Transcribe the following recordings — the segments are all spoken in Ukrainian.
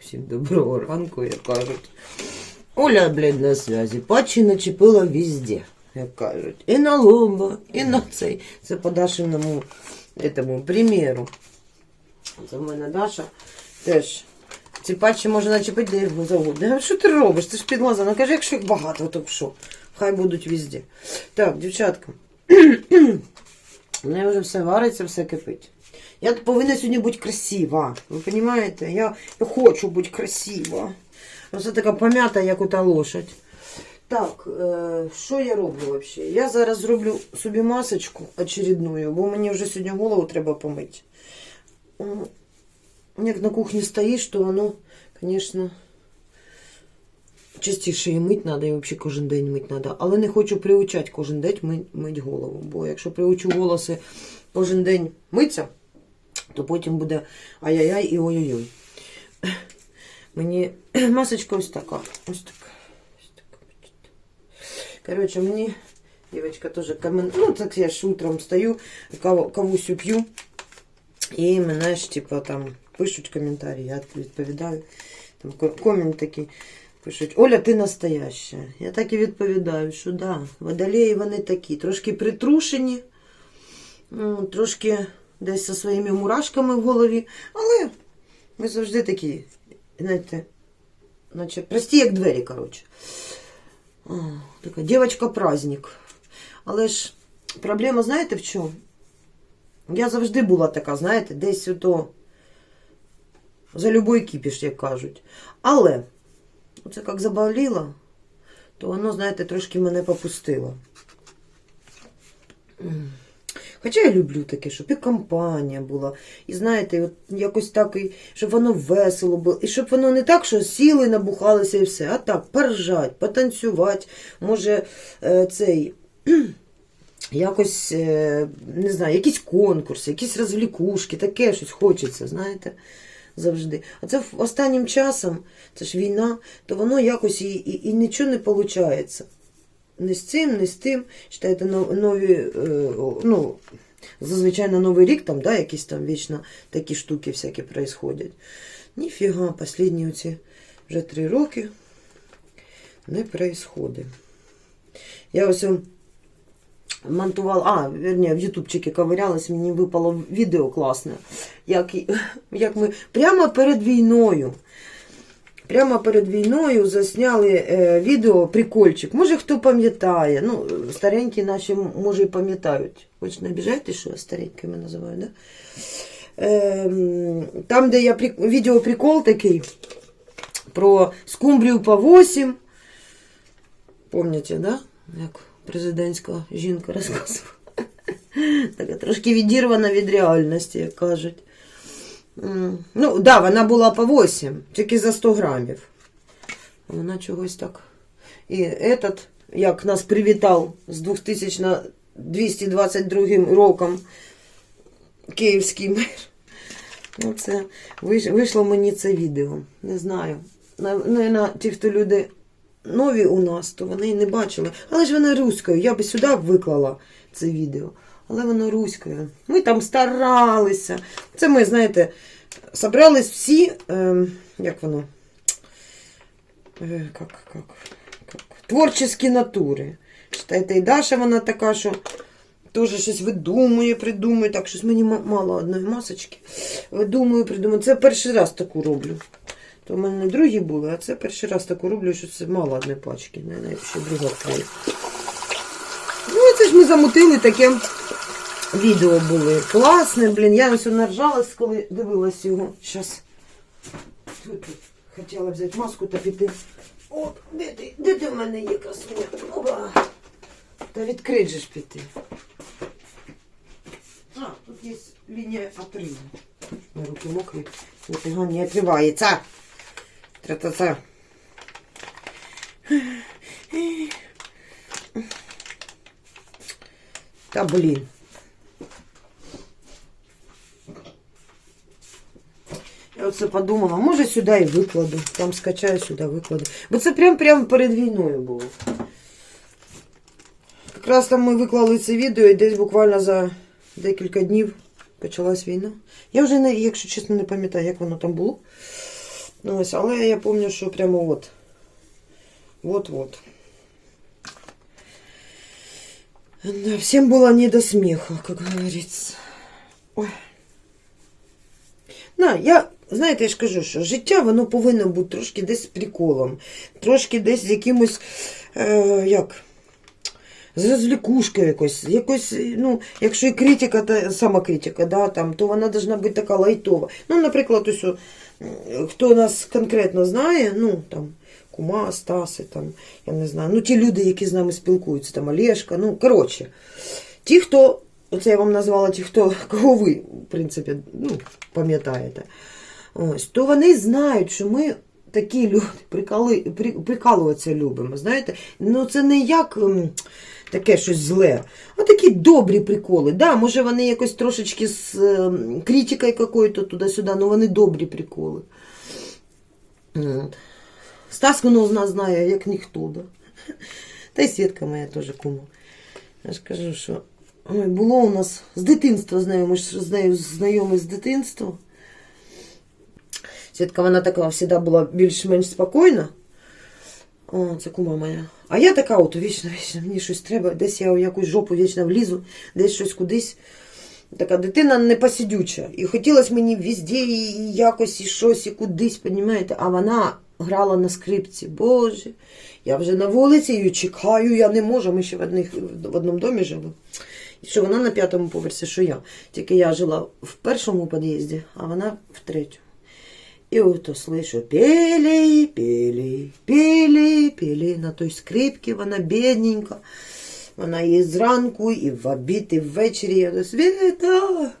Всім доброго ранку, як кажуть. Оля, блядь, на зв'язі. Патчі начепила везде, як кажуть. І на лоба, і на цей. Це по Дашиному этому, примеру. Це в мене Даша теж. Ці патчі можна начепити де завгодно. Я Що ти робиш? Ти ж підлаза. Ну кажи, якщо їх багато, то що? Хай будуть везде. Так, дівчатка. У мене вже все вариться, все кипить. Я повинна сьогодні бути красива. Ви розумієте? Я, хочу бути красива. Оце така пом'ята, як ота лошадь. Так, е, що я роблю взагалі? Я зараз зроблю собі масочку очередную, бо мені вже сьогодні голову треба помити. Як на кухні стоїш, то воно, звісно, частіше і мить треба, і взагалі кожен день мить треба. Але не хочу приучати кожен день мить, голову. Бо якщо приучу волоси кожен день митися, то потім буде ай-яй-яй і ой-ой-ой. Мені масочка ось така. Ось така. Ось така. Коротше, мені дівчинка теж комен... Ну, так я ж утром стою, каву, кавусю п'ю. І мене ж, типу, там пишуть коментарі, я відповідаю. Там ко- комент такий пишуть: Оля, ти настояща. Я так і відповідаю, що да, водолеї вони такі, трошки притрушені, трошки десь зі своїми мурашками в голові, але ми завжди такі, знаєте, наче прості, як двері, коротше. О, така дівчинка-праздник. Але ж проблема, знаєте, в чому? Я завжди була така, знаєте, десь ото за любой кіпіш, як кажуть. Але оце як заболіла, то воно, знаєте, трошки мене попустило. Хоча я люблю таке, щоб і компанія була. І знаєте, от якось так, і, щоб воно весело було. І щоб воно не так, що сіли, набухалися і все, а так, поржать, потанцювати. Може, е, цей. Якось, е, не знаю, якісь конкурси, якісь розвлікушки, таке щось хочеться, знаєте, завжди. А це останнім часом, це ж війна, то воно якось і, і, і нічого не виходить. Не з цим, не з тим. Читаєте нові, е, ну, зазвичай на Новий рік там, да, якісь там вічно такі штуки всякі происходять. Ніфіга, останні оці вже три роки не происходить. Я ось ем, монтувала, а, верні, в ютубчики ковирялась, мені випало відео класне, як, як ми прямо перед війною. Прямо перед війною засняли е, відео прикольчик. Може хто пам'ятає. Ну, старенькі наші, може, і пам'ятають. Хоч не обіжайте, що я старенькими називаю, да? Ем, там, де я відео прикол такий про скумбрію по 8. Помните, да? Як президентська жінка розказувала. Така трошки відірвана від реальності, як кажуть. Ну, да, вона була по 8, тільки за 100 грамів. Вона чогось так. І этот, як нас привітав з 2222 роком київський мер. Ну, це вийшло мені це відео. Не знаю. Наверно, ті, хто люди нові у нас, то вони не бачили. Але ж вона руською. Я би сюди виклала це відео. Але воно руською. Ми там старалися. Це ми, знаєте, собрались всі, ем, як воно? Е, как, как, как? Творчі натури. Читайте, і Даша вона така, що теж щось видумує, придумує. Так, щось мені мало одної масочки. Видумую, придумую. Це перший раз таку роблю. То в мене другі були, а це перший раз таку роблю, що це мало одної пачки. Не, ще друга твоя. Ну, це ж ми замутили таке відео були. Класне, блін. Я ось наржалась, коли дивилась його. Щас. Хотіла взяти маску та піти. О, де ти? Де ти в мене є красуня? Опа. Та відкрить же ж піти. А, тут є лінія отриву. Мои руки мокрі. Ніфіга не відкривається. Тра-та-та. Та блін. Я оце подумала, може сюди і викладу. Там скачаю, сюди викладу. Бо це прям прямо перед війною було. Якраз там ми виклали це відео і десь буквально за декілька днів почалась війна. Я вже, не, якщо чесно, не пам'ятаю, як воно там було. Ну, ось, але я пам'ятаю, що прямо от. Вот-вот. Да, всем было не до смеха, как говорится. Ой. На, я, знаєте, я ж кажу, що життя воно повинно бути трошки десь з приколом, трошки десь з якимось, е, як, з розлікушкою якось, якось, ну, якщо і критика, та самокритика, да, там, то вона повинна бути така лайтова. Ну, наприклад, ось, хто нас конкретно знає, ну, там, кума, Стаси, там, я не знаю, ну, ті люди, які з нами спілкуються, там, Олешка, ну, коротше, ті, хто, оце я вам назвала ті, хто, кого ви, в принципі, ну, пам'ятаєте, ось, то вони знають, що ми такі люди, прикали, при, прикалуватися любимо, знаєте, ну, це не як... ем, Таке щось зле. А такі добрі приколи. Да, може вони якось трошечки з е, критикою якою-то туди-сюди, але вони добрі приколи. От. Стаску ну, з нас знає, як ніхто. Да? Та й Свідка моя теж кума. Я ж кажу, що було у нас з дитинства з ми ж знайомі з дитинства. Свідка вона така завжди була більш-менш спокійна. О, це кума моя. А я така от вічно, вічно, мені щось треба, десь я у якусь жопу вічно влізу, десь щось кудись. Така дитина непосидюча. І хотілося мені везде і якось, і щось, і кудись, понімаєте? А вона грала на скрипці. Боже, я вже на вулиці її чекаю, я не можу. Ми ще в, одних, в одному домі жили. І що вона на п'ятому поверсі, що я. Тільки я жила в першому під'їзді, а вона в третьому. И вот то слышу, пели, пели, пели, пели. На той скрипці вона бідненька. Вона і зранку, і в обід, і ввечері. Я говорю, Света,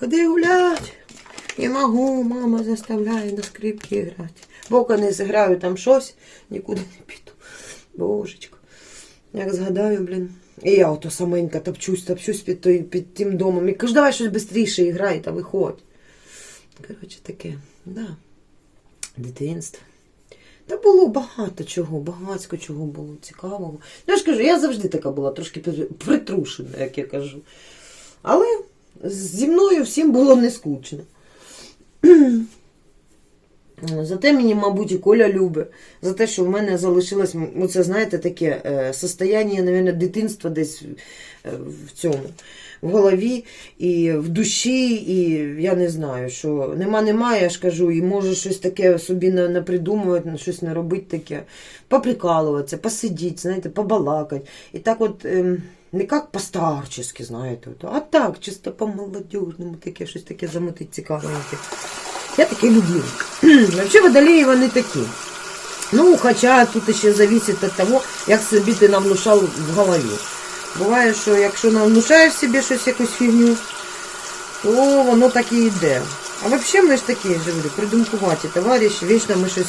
ходи гулять. Не можу, мама заставляє на скрипці грати. Поки не зіграю там щось, нікуди не піду. Божечко. Як згадаю, блін. І я ото саменька топчусь, топчусь під, той, під тим домом. І кажу, давай щось швидше грай та виходь. Коротше, таке, да. Дитинство. Та було багато чого, багатько чого було цікавого. Ну, я ж кажу, я завжди така була, трошки притрушена, як я кажу. Але зі мною всім було не скучно. Зате мені, мабуть, і Коля любить. За те, що в мене залишилось, ну, це, знаєте, таке е, состояння, мабуть, дитинства десь е, в цьому, в голові і в душі, і я не знаю, що нема, немає, я ж кажу, і може щось таке собі на- напридумувати, щось не робити таке, поприкалуватися, посидіти, знаєте, побалакати. І так от. ем, не як по-старчески, знаєте, а так, чисто по-молодежному, таке щось таке замотить цікавеньке. Я таке люблю. Вообще водолеї вони такі. Ну, хоча тут ще залежить від того, як собі ти навнушав в голові. Буває, що якщо навнушаєш собі щось, якусь фігню, то воно так і йде. А взагалі ми ж такі, ж говорю, придумкуваті товариші, вічно ми щось...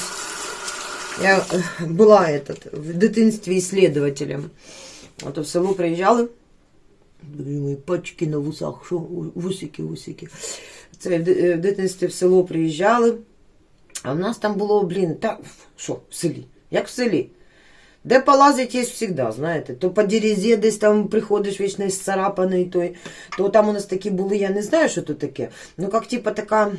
Я е, була этот, в дитинстві ісследователем. Ото в село приїжджали. Мої пачки на вусах, що вусики, вусики. Це в дитинстві в село приїжджали. А в нас там було, блін, так, що, в селі? Як в селі? Де полазить є завжди, знаєте. То по дерезі десь там приходиш вічно царапаний той, то там у нас такі були, я не знаю, що то таке. Ну, як типа така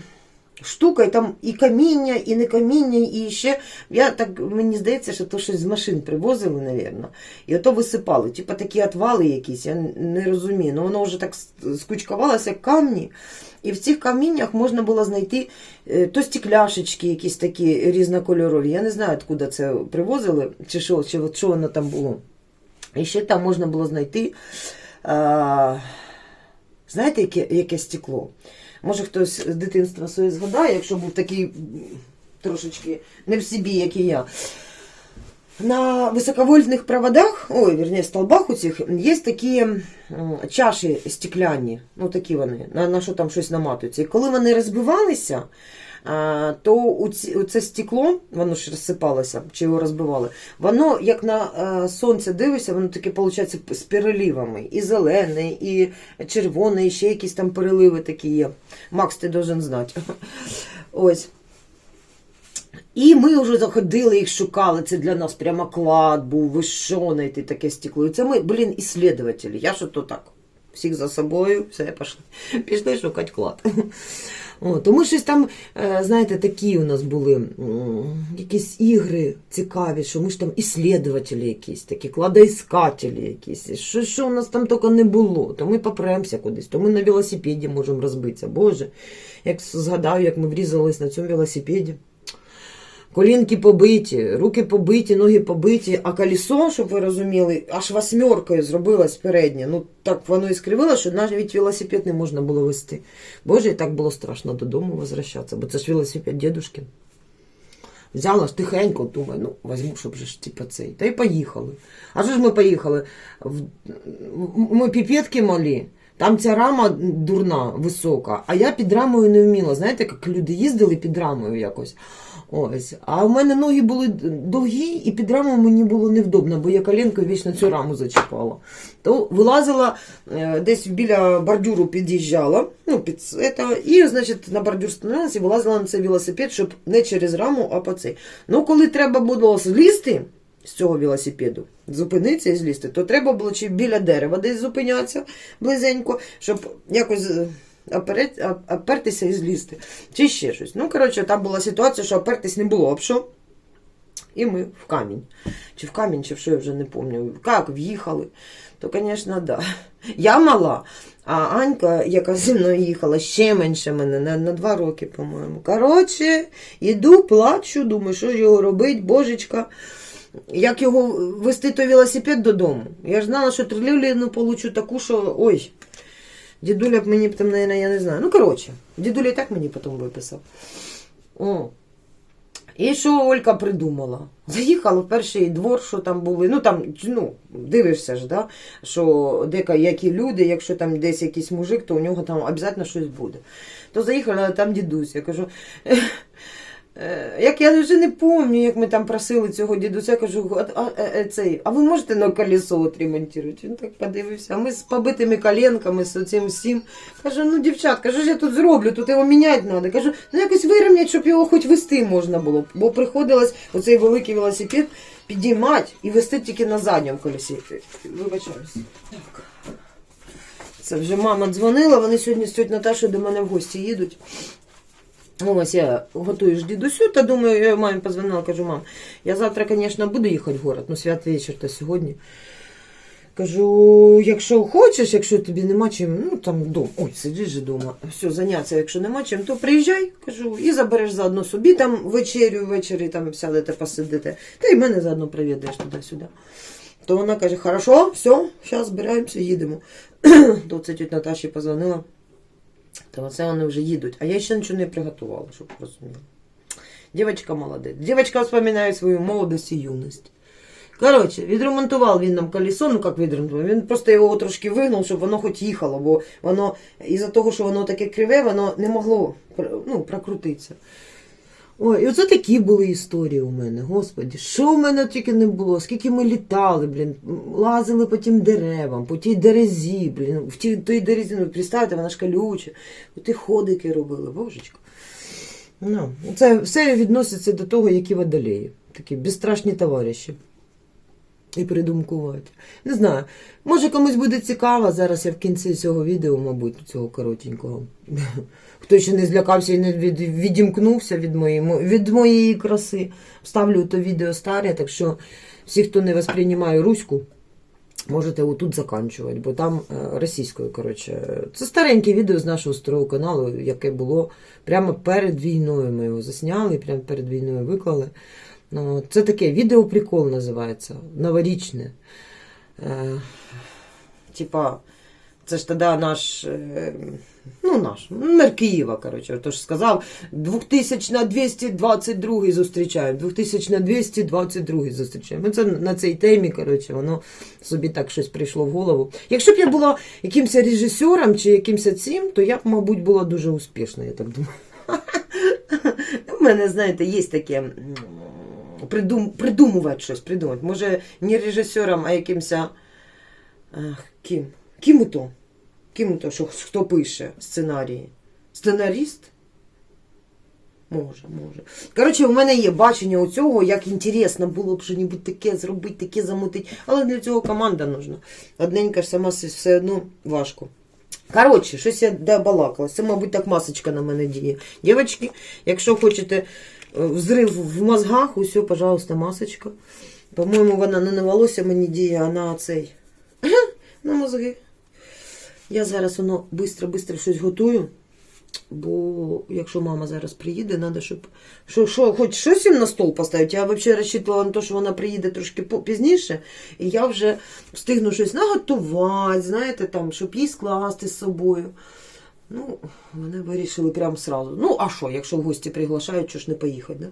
штука, і там і каміння, і не каміння, і ще. Я так мені здається, що то щось з машин привозили, напевно. І ото висипали. Типа такі отвали якісь, я не розумію. Ну воно вже так скучкувалося, як камні. І в цих каміннях можна було знайти е, то стекляшечки якісь такі різнокольорові. Я не знаю, откуда це привозили, чи що, чи що воно там було. І ще там можна було знайти. А, знаєте, яке, яке стекло? Може хтось з дитинства своє згадає, якщо був такий трошечки не в собі, як і я. На високовольтних проводах, ой, вернее, столбах у цих, є такі чаші стекляні, ну такі вони, на, на що там щось наматується. І коли вони розбивалися, то це стекло, воно ж розсипалося, чи його розбивали, воно, як на а, сонце дивишся, воно таке, виходить, з переливами. І зелене, і червоне, і ще якісь там переливи такі є. Макс, ти должен знати. Ось. І ми вже заходили, їх шукали. Це для нас прямо клад був, ви що знайти таке стекло. І це ми, блін, іслідователі. Я що то так. Всіх за собою, все, пішли. Пішли шукати клад. О, то ми щось там, е, знаєте, такі у нас були якісь ігри цікаві, що ми ж там іслідувателі якісь, такі кладоіскателі якісь. Що, що у нас там тільки не було, то ми попремся кудись, то ми на велосипеді можемо розбитися. Боже, як згадав, як ми врізались на цьому велосипеді. Колінки побиті, руки побиті, ноги побиті, а колесо, щоб ви розуміли, аж восьмеркою зробилось переднє. Ну так воно і скривило, що навіть велосипед не можна було вести. Боже, і так було страшно додому возвращатися, бо це ж велосипед дідушки. Взяла ж тихенько, думаю, ну, возьму, щоб же ж типа цей. Та й поїхали. А що ж ми поїхали? Ми піпетки малі. Там ця рама дурна, висока, а я під рамою не вміла. Знаєте, як люди їздили під рамою якось. Ось. А в мене ноги були довгі, і під рамою мені було невдобно, бо я коленкою вічно цю раму зачіпала. То вилазила е, десь біля бордюру під'їжджала, ну, під це, і, значить, на бордюр становилася і вилазила на цей велосипед, щоб не через раму, а по цей. Ну, коли треба було злізти з цього велосипеду, зупинитися і злізти, то треба було чи біля дерева десь зупинятися близенько, щоб якось е, опертися і злізти. Чи ще щось. Ну, коротше, там була ситуація, що опертись не було об що. І ми в камінь. Чи в камінь, чи в що я вже не пам'ятаю. Як в'їхали, то, звісно, да. Я мала, а Анька, яка зі мною їхала, ще менше мене, на, на два роки, по-моєму. Коротше, іду, плачу, думаю, що ж його робить, божечка. Як його вести той велосипед додому? Я ж знала, що трилівліну получу таку, що ой. Дідуля б мені потім, наверное, я не знаю. Ну, коротше, дідуля і так мені потім виписав. О. І що Олька придумала? Заїхала в перший двор, що там були. Ну там, ну, дивишся ж, да? що дека які люди, якщо там десь якийсь мужик, то у нього там обов'язково щось буде. То заїхала, там дідусь. Я кажу. «Е, Як я вже не пам'ятаю, як ми там просили цього дідуся, кажу, а, а, е, цей, а ви можете на колесо от ремонтувати? Він так подивився. А ми з побитими коленками, з цим всім. Кажу, ну дівчатка, що ж я тут зроблю? Тут його міняти треба. Кажу, ну якось вирівняти, щоб його хоч вести можна було. Бо приходилось оцей великий велосипед підіймати і вести тільки на задньому колесі. Вибачаюсь. Так. Це вже мама дзвонила, вони сьогодні з тьотю Наташою до мене в гості їдуть. Ось я готую ж дідусю, та думаю, я мамі позвонила, кажу, мам, я завтра, звісно, буду їхати в город, ну свят вечір то сьогодні. Кажу, якщо хочеш, якщо тобі нема чим, ну там вдома, ой, сидиш же вдома, все, заняття, якщо нема чим, то приїжджай, кажу, і забереш заодно собі там вечерю, ввечері там сядете, посидите, та й мене заодно приведеш туди-сюди. То вона каже, хорошо, все, зараз збираємося, їдемо. То Наташі позвонила. То оце вони вже їдуть. А я ще нічого не приготувала, щоб розуміли. Дівчинка молодець. Дівчинка вспоминає свою молодість і юність. Коротше, відремонтував він нам колесо, ну як відремонтував, він просто його трошки вигнув, щоб воно хоч їхало, бо воно, із-за того, що воно таке криве, воно не могло ну, прокрутитися. Ой, і оце такі були історії у мене, господі. Що в мене тільки не було, скільки ми літали, блін, лазили по тим деревам, по тій дерезі, блін, в тій той дерезі, ну, представте, вона ж калюча, ті ходики робили, божечко. Ну, це все відноситься до того, які водолеї. Такі безстрашні товариші. І придумкувати. Не знаю. Може комусь буде цікаво. Зараз я в кінці цього відео, мабуть, цього коротенького. Хто ще не злякався і не від, відімкнувся від моєї, від моєї краси. Ставлю то відео старе, так що всі, хто не восприймає руську, можете отут заканчувати, бо там е, російською, коротше. Це стареньке відео з нашого старого каналу, яке було прямо перед війною. Ми його засняли, прямо перед війною виклали. Ну, це таке відео прикол називається, новорічне. Е, типа, це ж тоді наш, е, ну наш, мер Києва, коротше, тож сказав, 2222 зустрічаємо, 2222 зустрічаємо. Це на цій темі, коротше, воно собі так щось прийшло в голову. Якщо б я була якимось режисером чи якимось цим, то я б, мабуть, була дуже успішна, я так думаю. У мене, знаєте, є таке придум, придумувати щось, придумати. Може, не режисером, а якимось. Ким? Ким то? Ким то, що хто пише сценарії? Сценаріст? Може, може. Коротше, у мене є бачення у цього, як інтересно було б щось таке зробити, таке замутити. Але для цього команда нужна. Одненька ж сама все одно важко. Коротше, щось я добалакалась. Це, мабуть, так масочка на мене діє. Дівчатки, якщо хочете взрив в мозгах, усе, пожалуйста, масочка. По-моєму, вона не на волосся мені діє, а на цей. на мозги. Я зараз воно швидко-швидко щось готую. Бо якщо мама зараз приїде, треба, щоб що, що, хоч щось їм на стол поставити. Я взагалі розчитувала на те, що вона приїде трошки пізніше, і я вже встигну щось наготувати, знаєте, там, щоб їй скласти з собою. Ну, вони вирішили прямо сразу. Ну, а що, якщо в гості приглашають, що ж не поїхати, да?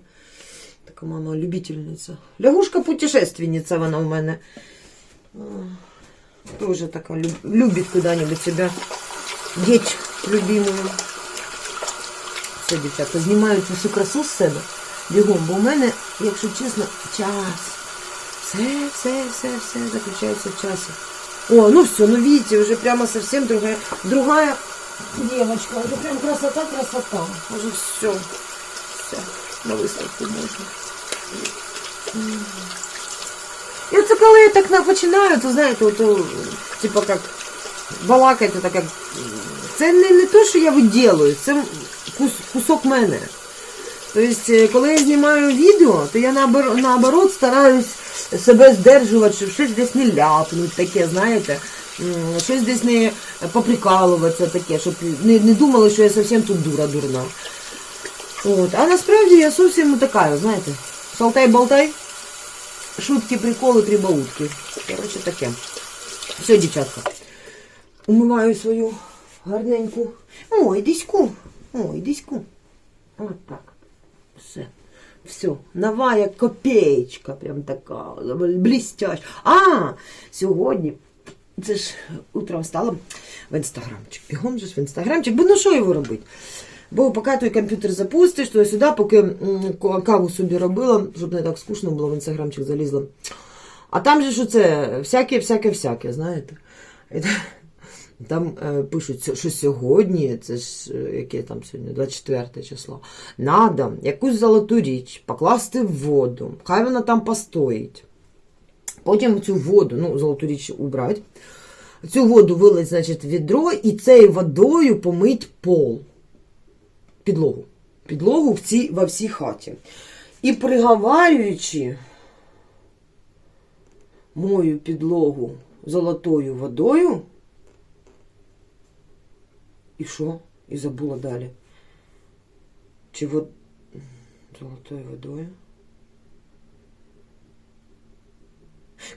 Така мама любительниця. Лягушка путешественниця вона у мене. Тоже така люб- любить куди-нибудь себе деть любимую. Все, дівчата, знімаю всю красу з себе бігом, бо у мене, якщо чесно, час. Все, все, все, все заключається в часі. О, ну все, ну видите, уже прямо совсем другая, другая девочка. Уже прям красота, красота. Уже все. Все, на виставку можна. І оце коли я так на- починаю, то знаєте, от, о, типа як балакати, так як це не, не те, що я виділую, це кус, кусок мене. Тобто, е, коли я знімаю відео, то я наоборот стараюсь себе здержувати, щоб щось десь не ляпнуть, таке, знаєте, щось десь не поприкалуватися таке, щоб не, не думали, що я зовсім тут дура дурна. От. А насправді я зовсім така, знаєте, шалтай-болтай, шутки, приколи, прибаутки. Коротше, таке. Все, дівчатка. Умиваю свою гарненьку. Ой, диську. Ой, диську. От так. Все. Все. Нова як копеечка, прям така, блістяща. А, сьогодні. Це ж утром встала в інстаграмчик. Бігом же ж в інстаграмчик, бо ну що його робити? Бо поки той комп'ютер запустиш, то я сюди, поки каву собі робила, щоб не так скучно було, в інстаграмчик залізла. А там же ж оце всяке, всяке, всяке, знаєте. Там е, пишуть, що сьогодні, це ж е, яке там сьогодні, 24 число, надо якусь золоту річ покласти в воду, хай вона там постоїть. Потім цю воду, ну, золоту річ убрати, цю воду вилить, значить, в відро і цією водою помить пол, підлогу. Підлогу в цій, во всій хаті. І приговарюючи мою підлогу золотою водою, і що? І забула далі. Чи вод... золотою водою?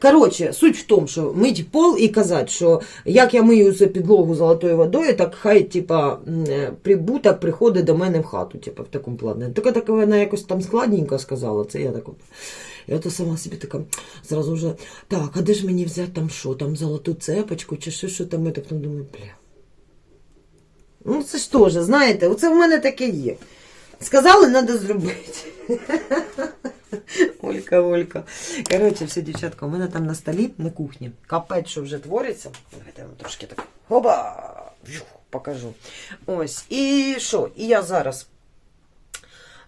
Коротше, суть в тому, що мить пол і казати, що як я мию цю підлогу золотою водою, так хай, типа, е, прибуток приходить до мене в хату, типа, в такому плані. Така так вона якось там складненько сказала, це я так. Я то сама собі така зразу вже, так, а де ж мені взяти там що, там золоту цепочку, чи що, що там, я так ну, думаю, бля. Ну, це ж теж, знаєте, оце в мене таке є. Сказали, треба зробити. Олька, Олька. Коротше, все, дівчатка, у мене там на столі, на кухні. Капець, що вже твориться. Давайте я вам трошки так. Хоба! Покажу. Ось. І що? І я зараз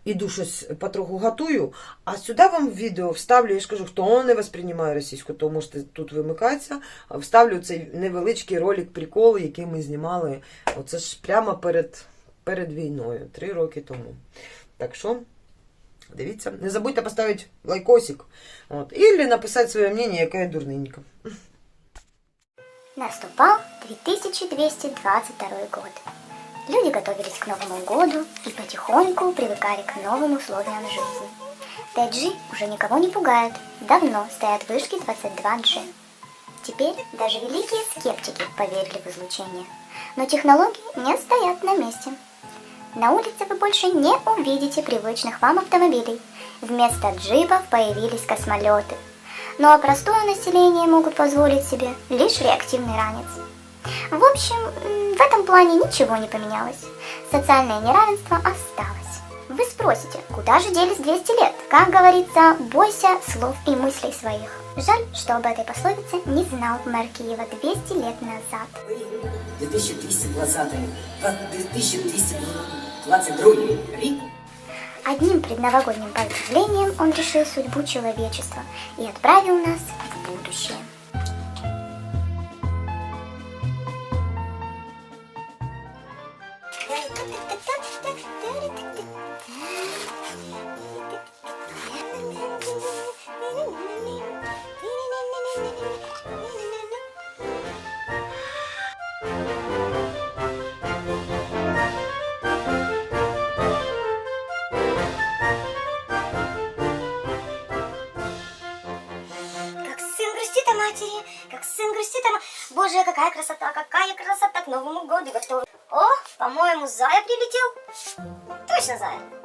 іду щось потроху готую, а сюди вам відео вставлю, я ж кажу, хто не восприймає російську, то можете тут вимикатися. Вставлю цей невеличкий ролик прикол, який ми знімали. Оце ж прямо перед, перед війною, три роки тому. Так що. Дивіться, не забудьте поставити лайкосик. От, или написати своє мнение, яка я дурненька. Наступал 2222 год. Люди готовились к Новому году и потихоньку привыкали к новым условиям жизни. 5G уже никого не пугает. Давно стоят вышки 22G. Теперь даже великие скептики поверили в излучение. Но технологии не стоят на месте. На улице вы больше не увидите привычных вам автомобилей. Вместо джипов появились космолеты. Ну а простое население могут позволить себе лишь реактивный ранец. В общем, в этом плане ничего не поменялось. Социальное неравенство осталось. Вы спросите, куда же делись 200 лет? Как говорится, бойся слов и мыслей своих. Жаль, что об этой пословице не знал мэр Киева 200 лет назад. Вы 2220 2222 рік Одним предновогодним поздравлением он решил судьбу человечества и отправил нас в будущее матери, как сын грустит, а Боже, какая красота, какая красота к Новому году готов. О, по-моему, Зая прилетел. Точно Зая.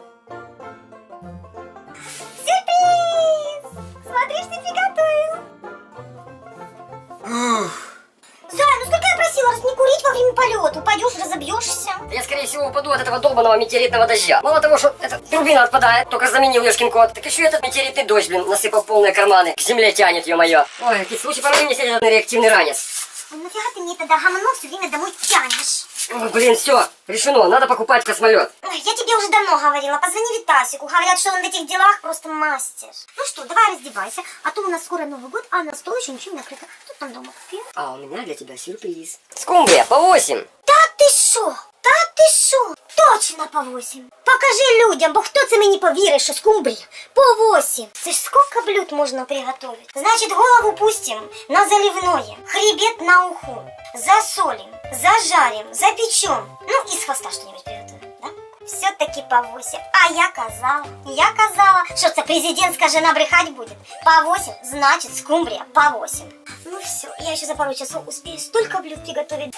Долбанного метеоритного дождя. Мало того, что эта турбина отпадает, только заменил Ёшкин кот, так еще этот метеоритный дождь, блин, насыпал полные карманы. К земле тянет, ё-моё. Ой, какие случаи помоги мне этот реактивный ранец. Ой, нафига ты мне тогда гамно все время домой тянешь? Ой, блин, все, решено, надо покупать космолет. Ой, я тебе уже давно говорила, позвони Витасику. Говорят, что он в этих делах просто мастер. Ну что, давай раздевайся, а то у нас скоро Новый год, а на стол еще ничего не накрыто. Что там дома купил? А у меня для тебя сюрприз. Скумбрия, по 8. Та ти що? Та ти що? Точно по 8. Покажи людям, бо хто це мені повірить, що скумбрія по 8. Це ж сколько блюд можна приготовить? Значить, голову пустим на заливное, хребет на уху, засолим, зажарим, запечем. Ну, из хвоста что-нибудь приготовим, да? Все-таки по 8. А я казала, я казала, що це президентська жена брехать будет. По 8, значит, скумбрия по 8. Ну все, я еще за пару часов успею столько блюд приготовить.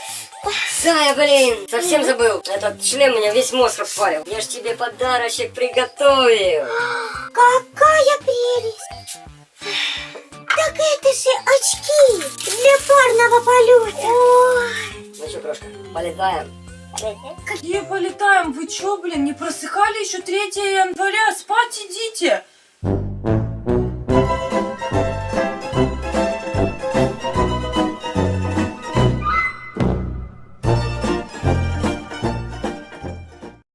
Зая, блин, совсем забыл. Этот член меня весь мозг распалил. Я ж тебе подарочек приготовил. Какая прелесть. Так это же очки для парного полета. Ой. Ну что, крошка, полетаем? Какие полетаем? Вы чё, блин, не просыхали еще 3 января? Спать идите!